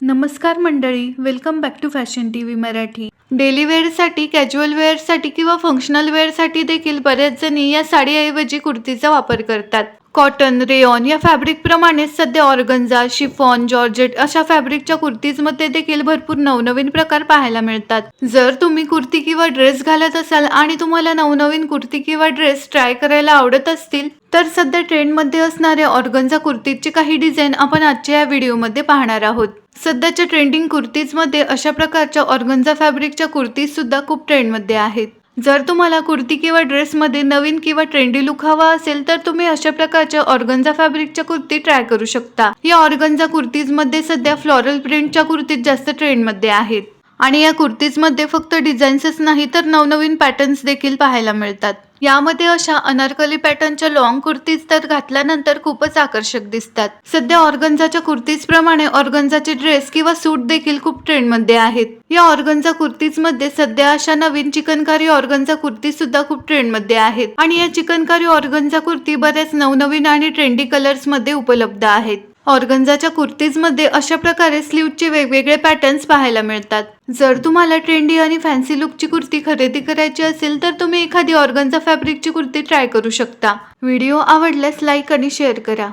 नमस्कार मंडळी welcome back to fashion T V Marathi daily वेअरसाठी casual वेअरसाठी किंवा फंक्शनल वेअरसाठी देखील बऱ्याच जणी या साडीऐवजी कुर्तीचा वापर करतात. कॉटन रेऑन या फॅब्रिकप्रमाणेच सध्या ऑर्गन्झा शिफॉन जॉर्जेट अशा फॅब्रिकच्या कुर्तीजमध्ये देखील भरपूर नवनवीन प्रकार पाहायला मिळतात. जर तुम्ही कुर्ती किंवा ड्रेस घालत असाल आणि तुम्हाला नवनवीन कुर्ती किंवा ड्रेस ट्राय करायला आवडत असतील तर सध्या ट्रेंडमध्ये असणाऱ्या ऑर्गन्झा कुर्तीजचे काही डिझाईन आपण आजच्या या व्हिडिओमध्ये पाहणार आहोत. सध्याच्या ट्रेंडिंग कुर्तीजमध्ये अशा प्रकारच्या ऑर्गन्झा फॅब्रिकच्या कुर्तीज सुद्धा खूप ट्रेंडमध्ये आहेत. जर तुम्हाला कुर्ती किंवा ड्रेसमध्ये नवीन किंवा ट्रेंडी लुक हवा असेल तर तुम्ही अशा प्रकारच्या ऑर्गन्झा फॅब्रिकच्या कुर्ती ट्राय करू शकता. या ऑर्गन्झा कुर्तीजमध्ये सध्या फ्लॉरल प्रिंटच्या कुर्तीज जास्त ट्रेंडमध्ये आहेत. आणि या कुर्तीजमध्ये फक्त डिझाईन्सच नाही तर नवनवीन पॅटर्न्स देखील पाहायला मिळतात. यामध्ये अशा अनारकली पॅटर्नच्या लॉंग कुर्तीज तर घातल्यानंतर खूपच आकर्षक दिसतात. सध्या ऑर्गन्झाच्या कुर्तीज प्रमाणे ऑर्गन्झाचे ड्रेस किंवा सूट देखील खूप ट्रेंडमध्ये आहेत. या ऑर्गन्झा कुर्तीजमध्ये सध्या अशा नवीन चिकनकारी ऑर्गन्झा कुर्ती सुद्धा खूप ट्रेंडमध्ये आहेत. आणि या चिकनकारी ऑर्गन्झा कुर्ती बऱ्याच नवनवीन आणि ट्रेंडी कलर्समध्ये उपलब्ध आहेत. ऑर्गन्झाच्या कुर्तीजमध्ये अशा प्रकारे स्लीवचे वेगवेगळे पॅटर्न्स पाहायला मिळतात. जर तुम्हाला ट्रेंडी आणि फॅन्सी लुकची कुर्ती खरेदी करायची असेल तर तुम्ही एखादी ऑर्गन्झा फॅब्रिकची कुर्ती ट्राय करू शकता. व्हिडिओ आवडल्यास लाईक आणि शेअर करा.